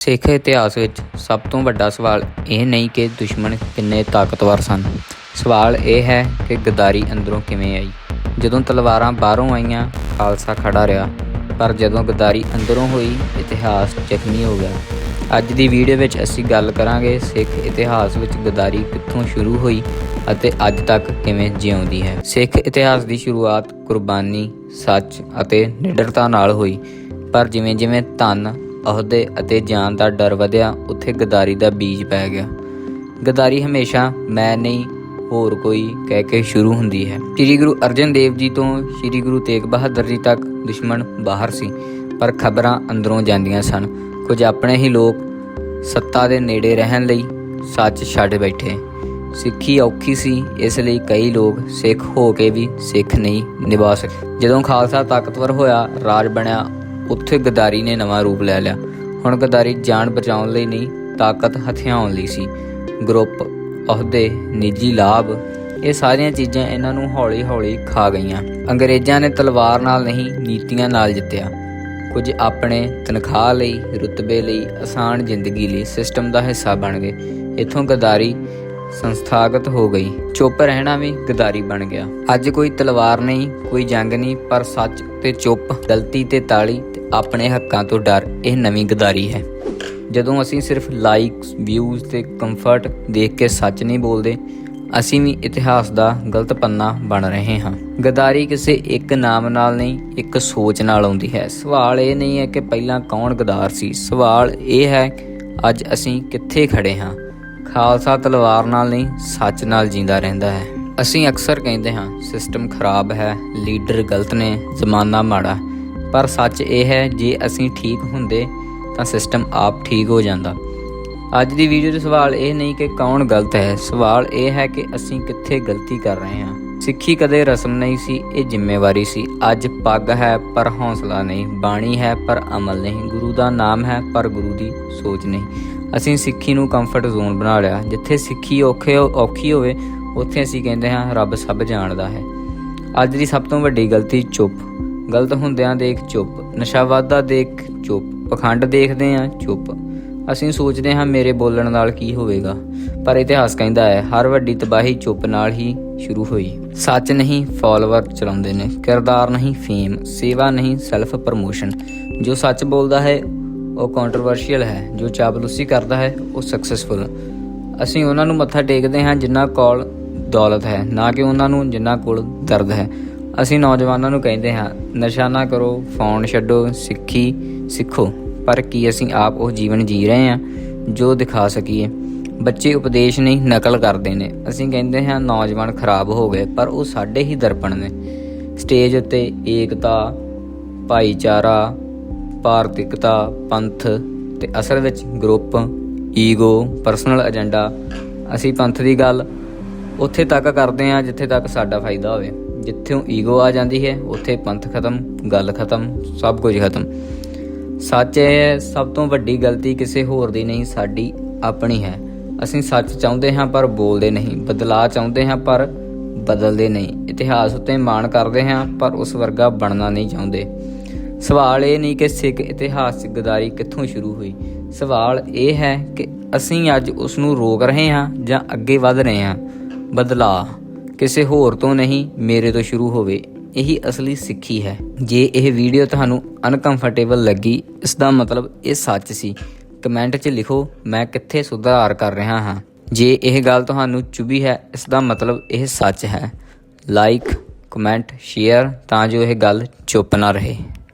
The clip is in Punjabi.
ਸਿੱਖ ਇਤਿਹਾਸ ਵਿੱਚ ਸਭ ਤੋਂ ਵੱਡਾ ਸਵਾਲ ਇਹ ਨਹੀਂ ਕਿ ਦੁਸ਼ਮਣ ਕਿੰਨੇ ਤਾਕਤਵਰ ਸਨ। ਸਵਾਲ ਇਹ ਹੈ ਕਿ ਗਦਾਰੀ ਅੰਦਰੋਂ ਕਿਵੇਂ ਆਈ। ਜਦੋਂ ਤਲਵਾਰਾਂ ਬਾਹਰੋਂ ਆਈਆਂ, ਖਾਲਸਾ ਖੜਾ ਰਿਹਾ। ਪਰ ਜਦੋਂ ਗਦਾਰੀ ਅੰਦਰੋਂ ਹੋਈ, ਇਤਿਹਾਸ ਜ਼ਖਮੀ ਹੋ ਗਿਆ। ਅੱਜ ਦੀ ਵੀਡੀਓ ਵਿੱਚ ਅਸੀਂ ਗੱਲ ਕਰਾਂਗੇ ਸਿੱਖ ਇਤਿਹਾਸ ਵਿੱਚ ਗਦਾਰੀ ਕਿੱਥੋਂ ਸ਼ੁਰੂ ਹੋਈ ਅਤੇ ਅੱਜ ਤੱਕ ਕਿਵੇਂ ਜਿਉਂਦੀ ਹੈ। ਸਿੱਖ ਇਤਿਹਾਸ ਦੀ ਸ਼ੁਰੂਆਤ ਕੁਰਬਾਨੀ, ਸੱਚ ਅਤੇ ਨਿਡਰਤਾ ਨਾਲ ਹੋਈ। ਪਰ ਜਿਵੇਂ ਜਿਵੇਂ ਧਨ ਅਹੁਦੇ ਅਤੇ ਜਾਨ ਦਾ ਡਰ ਵਧਿਆ, ਉੱਥੇ ਗਦਾਰੀ ਦਾ ਬੀਜ ਪੈ ਗਿਆ। ਗਦਾਰੀ ਹਮੇਸ਼ਾ ਮੈਂ ਨਹੀਂ, ਹੋਰ ਕੋਈ ਕਹਿ ਕੇ ਸ਼ੁਰੂ ਹੁੰਦੀ ਹੈ। ਸ੍ਰੀ ਗੁਰੂ ਅਰਜਨ ਦੇਵ ਜੀ ਤੋਂ ਸ੍ਰੀ ਗੁਰੂ ਤੇਗ ਬਹਾਦਰ ਜੀ ਤੱਕ ਦੁਸ਼ਮਣ ਬਾਹਰ ਸੀ, ਪਰ ਖਬਰਾਂ ਅੰਦਰੋਂ ਜਾਂਦੀਆਂ ਸਨ। ਕੁਝ ਆਪਣੇ ਹੀ ਲੋਕ ਸੱਤਾ ਦੇ ਨੇੜੇ ਰਹਿਣ ਲਈ ਸੱਚ ਛੱਡ ਬੈਠੇ। ਸਿੱਖੀ ਔਖੀ ਸੀ, ਇਸ ਲਈ ਕਈ ਲੋਕ ਸਿੱਖ ਹੋ ਕੇ ਵੀ ਸਿੱਖ ਨਹੀਂ ਨਿਭਾ ਸਕੇ। ਜਦੋਂ ਖਾਲਸਾ ਤਾਕਤਵਰ ਹੋਇਆ, ਰਾਜ ਬਣਿਆ ਉੱਥੇ ਗਦਾਰੀ ਨੇ ਨਵਾਂ ਰੂਪ ਲੈ ਲਿਆ। ਹੁਣ ਗਦਾਰੀ ਜਾਨ ਬਚਾਉਣ ਲਈ ਨਹੀਂ, ਤਾਕਤ ਹਥਿਆਉਣ ਲਈ ਸੀ। ਗਰੁੱਪ, ਅਹੁਦੇ, ਨਿੱਜੀ ਲਾਭ, ਇਹ ਸਾਰੀਆਂ ਚੀਜ਼ਾਂ ਇਹਨਾਂ ਨੂੰ ਹੌਲੀ-ਹੌਲੀ ਖਾ ਗਈਆਂ। ਅੰਗਰੇਜ਼ਾਂ ਨੇ ਤਲਵਾਰ ਨਾਲ ਨਹੀਂ, ਨੀਤੀਆਂ ਨਾਲ ਜਿੱਤਿਆ। ਕੁਝ ਆਪਣੇ ਤਨਖਾਹ ਲਈ, ਰੁਤਬੇ ਲਈ, ਆਸਾਨ ਜ਼ਿੰਦਗੀ ਲਈ ਸਿਸਟਮ ਦਾ ਹਿੱਸਾ ਬਣ ਗਏ। ਇਥੋਂ ਗਦਾਰੀ ਸੰਸਥਾਗਤ ਹੋ ਗਈ। ਚੁੱਪ ਰਹਿਣਾ ਵੀ ਗਦਾਰੀ ਬਣ ਗਿਆ। ਅੱਜ ਕੋਈ ਤਲਵਾਰ ਨਹੀਂ, ਕੋਈ ਜੰਗ ਨਹੀਂ, ਪਰ ਸੱਚ ਤੇ ਚੁੱਪ, ਗਲਤੀ ਤੇ ਤਾਲੀ ਆਪਣੇ ਹੱਕਾਂ ਤੋਂ ਡਰ ਇਹ ਨਵੀਂ ਗਦਾਰੀ ਹੈ। ਜਦੋਂ ਅਸੀਂ ਸਿਰਫ ਲਾਈਕਸ ਵਿਊਜ਼ ਤੇ ਕੰਫਰਟ ਦੇਖ ਕੇ ਸੱਚ ਨਹੀਂ ਬੋਲਦੇ, ਅਸੀਂ ਵੀ ਇਤਿਹਾਸ ਦਾ ਗਲਤ ਪੰਨਾ ਬਣ ਰਹੇ ਹਾਂ। ਗਦਾਰੀ ਕਿਸੇ ਇੱਕ ਨਾਮ ਨਾਲ ਨਹੀਂ, ਇੱਕ ਸੋਚ ਨਾਲ ਆਉਂਦੀ ਹੈ। ਸਵਾਲ ਇਹ ਨਹੀਂ ਹੈ ਕਿ ਪਹਿਲਾਂ ਕੌਣ ਗਦਾਰ ਸੀ। ਸਵਾਲ ਇਹ ਹੈ, ਅੱਜ ਅਸੀਂ ਕਿੱਥੇ ਖੜੇ ਹਾਂ? ਖਾਲਸਾ ਤਲਵਾਰ ਨਾਲ ਨਹੀਂ, ਸੱਚ ਨਾਲ ਜਿੰਦਾ ਰਹਿੰਦਾ ਹੈ। ਅਸੀਂ ਅਕਸਰ ਕਹਿੰਦੇ ਹਾਂ ਸਿਸਟਮ ਖਰਾਬ ਹੈ ਲੀਡਰ ਗਲਤ ਨੇ, ਜ਼ਮਾਨਾ ਮਾੜਾ। ਪਰ ਸੱਚ ਇਹ ਹੈ, ਜੇ ਅਸੀਂ ਠੀਕ ਹੁੰਦੇ ਤਾਂ ਸਿਸਟਮ ਆਪ ਠੀਕ ਹੋ ਜਾਂਦਾ। ਅੱਜ ਦੀ ਵੀਡੀਓ 'ਚ ਸਵਾਲ ਇਹ ਨਹੀਂ ਕਿ ਕੌਣ ਗਲਤ ਹੈ, ਸਵਾਲ ਇਹ ਹੈ ਕਿ ਅਸੀਂ ਕਿੱਥੇ ਗਲਤੀ ਕਰ ਰਹੇ ਹਾਂ। ਸਿੱਖੀ ਕਦੇ ਰਸਮ ਨਹੀਂ ਸੀ, ਇਹ ਜ਼ਿੰਮੇਵਾਰੀ ਸੀ। ਅੱਜ ਪੱਗ ਹੈ, ਪਰ ਹੌਸਲਾ ਨਹੀਂ। ਬਾਣੀ ਹੈ, ਪਰ ਅਮਲ ਨਹੀਂ। ਗੁਰੂ ਦਾ ਨਾਮ ਹੈ, ਪਰ ਗੁਰੂ ਦੀ ਸੋਚ ਨਹੀਂ। ਅਸੀਂ ਸਿੱਖੀ ਨੂੰ ਕੰਫਰਟ ਜ਼ੋਨ ਬਣਾ ਲਿਆ। ਜਿੱਥੇ ਸਿੱਖੀ ਔਖੇ ਔਖੀ ਹੋਵੇ, ਉੱਥੇ ਅਸੀਂ ਕਹਿੰਦੇ ਹਾਂ, ਰੱਬ ਸਭ ਜਾਣਦਾ ਹੈ। ਅੱਜ ਦੀ ਸਭ ਤੋਂ ਵੱਡੀ ਗਲਤੀ ਚੁੱਪ। ਗਲਤ ਹੁੰਦਿਆਂ ਦੇਖ ਚੁੱਪ, ਨਸ਼ਾ ਨਸ਼ਾਵਾਦਾ ਦੇਖ ਚੁੱਪ, ਪਖੰਡ ਦੇਖਦੇ ਆ ਚੁੱਪ। ਅਸੀਂ ਸੋਚਦੇ ਹਾਂ ਮੇਰੇ ਬੋਲਣ ਨਾਲ ਕੀ ਹੋਵੇਗਾ, ਪਰ ਇਤਿਹਾਸ ਕਹਿੰਦਾ ਹੈ, ਹਰ ਵੱਡੀ ਤਬਾਹੀ ਚੁੱਪ ਨਾਲ ਹੀ ਸ਼ੁਰੂ ਹੋਈ। ਸੱਚ ਨਹੀਂ, ਫਾਲੋਅਰ ਚਲਾਉਂਦੇ ਨੇ, ਕਿਰਦਾਰ ਨਹੀਂ, ਫੇਮ, ਸੇਵਾ ਨਹੀਂ ਸੈਲਫ ਪ੍ਰਮੋਸ਼ਨ ਜੋ ਸੱਚ ਬੋਲਦਾ ਹੈ, ਉਹ ਕੰਟਰੋਵਰਸ਼ੀਅਲ ਹੈ, ਜੋ ਚਾਪਲੂਸੀ ਕਰਦਾ ਹੈ, ਉਹ ਸਕਸੈਸਫੁਲ ਅਸੀਂ ਉਹਨਾਂ ਨੂੰ ਮੱਥਾ ਟੇਕਦੇ ਹਾਂ ਜਿਨ੍ਹਾਂ ਕੋਲ ਦੌਲਤ ਹੈ, ਨਾ ਕਿ ਉਹਨਾਂ ਨੂੰ ਜਿਨ੍ਹਾਂ ਕੋਲ ਦਰਦ ਹੈ। ਅਸੀਂ ਨੌਜਵਾਨਾਂ ਨੂੰ ਕਹਿੰਦੇ ਹਾਂ, ਨਸ਼ਾ ਨਾ ਕਰੋ ਫੋਨ ਛੱਡੋ, ਸਿੱਖੀ ਸਿੱਖੋ। ਪਰ ਕੀ ਅਸੀਂ ਆਪ ਉਹ ਜੀਵਨ ਜੀ ਰਹੇ ਹਾਂ ਜੋ ਦਿਖਾ ਸਕੀਏ? ਬੱਚੇ ਉਪਦੇਸ਼ ਨਹੀਂ, ਨਕਲ ਕਰਦੇ ਨੇ। ਅਸੀਂ ਕਹਿੰਦੇ ਹਾਂ, ਨੌਜਵਾਨ ਖਰਾਬ ਹੋ ਗਏ, ਪਰ ਉਹ ਸਾਡੇ ਹੀ ਦਰਪਣ ਨੇ। ਸਟੇਜ ਉੱਤੇ ਏਕਤਾ, ਭਾਈਚਾਰਾ, ਭਾਰਤਿਕਤਾ, ਪੰਥ ਤੇ ਅਸਲ ਵਿੱਚ ਗਰੁੱਪ, ਈਗੋ, ਪਰਸਨਲ ਏਜੰਡਾ। ਅਸੀਂ ਪੰਥ ਦੀ ਗੱਲ ਉੱਥੇ ਤੱਕ ਕਰਦੇ ਹਾਂ ਜਿੱਥੇ ਤੱਕ ਸਾਡਾ ਫਾਇਦਾ ਹੋਵੇ। ਜਿੱਥੋਂ ਈਗੋ ਆ ਜਾਂਦੀ ਹੈ, ਉੱਥੇ ਪੰਥ ਖਤਮ, ਗੱਲ ਖਤਮ, ਸਭ ਕੁਝ ਖਤਮ। ਸੱਚ ਹੈ, ਸਭ ਤੋਂ ਵੱਡੀ ਗਲਤੀ ਕਿਸੇ ਹੋਰ ਦੀ ਨਹੀਂ, ਸਾਡੀ ਆਪਣੀ ਹੈ। ਅਸੀਂ ਸੱਚ ਚਾਹੁੰਦੇ ਹਾਂ, ਪਰ ਬੋਲਦੇ ਨਹੀਂ। ਬਦਲਾਅ ਚਾਹੁੰਦੇ ਹਾਂ, ਪਰ ਬਦਲਦੇ ਨਹੀਂ। ਇਤਿਹਾਸ ਉੱਤੇ ਮਾਣ ਕਰਦੇ ਹਾਂ, ਪਰ ਉਸ ਵਰਗਾ ਬਣਨਾ ਨਹੀਂ ਚਾਹੁੰਦੇ। ਸਵਾਲ ਇਹ ਨਹੀਂ ਕਿ ਸਿੱਖ ਇਤਿਹਾਸ 'ਚ ਗਦਾਰੀ ਕਿੱਥੋਂ ਸ਼ੁਰੂ ਹੋਈ। ਸਵਾਲ ਇਹ ਹੈ ਕਿ ਅਸੀਂ ਅੱਜ ਉਸ ਨੂੰ ਰੋਕ ਰਹੇ ਹਾਂ ਜਾਂ ਅੱਗੇ ਵਧ ਰਹੇ ਹਾਂ। ਬਦਲਾਅ। ਕਿਸੇ ਹੋਰ ਤੋਂ ਨਹੀਂ, ਮੇਰੇ ਤੋਂ ਸ਼ੁਰੂ ਹੋਵੇ, ਇਹੀ ਅਸਲੀ ਸਿੱਖੀ ਹੈ। ਜੇ ਇਹ ਵੀਡੀਓ ਤੁਹਾਨੂੰ ਅਨਕੰਫਰਟੇਬਲ ਲੱਗੀ ਇਸ ਦਾ ਮਤਲਬ ਇਹ ਸੱਚ ਸੀ। ਕਮੈਂਟ 'ਚ ਲਿਖੋ, ਮੈਂ ਕਿੱਥੇ ਸੁਧਾਰ ਕਰ ਰਿਹਾ ਹਾਂ। ਜੇ ਇਹ ਗੱਲ ਤੁਹਾਨੂੰ ਚੁਭੀ ਹੈ ਇਸ ਦਾ ਮਤਲਬ ਇਹ ਸੱਚ ਹੈ। ਲਾਈਕ ਕਮੈਂਟ ਸ਼ੇਅਰ ਤਾਂ ਜੋ ਇਹ ਗੱਲ ਚੁੱਪ ਨਾ ਰਹੇ।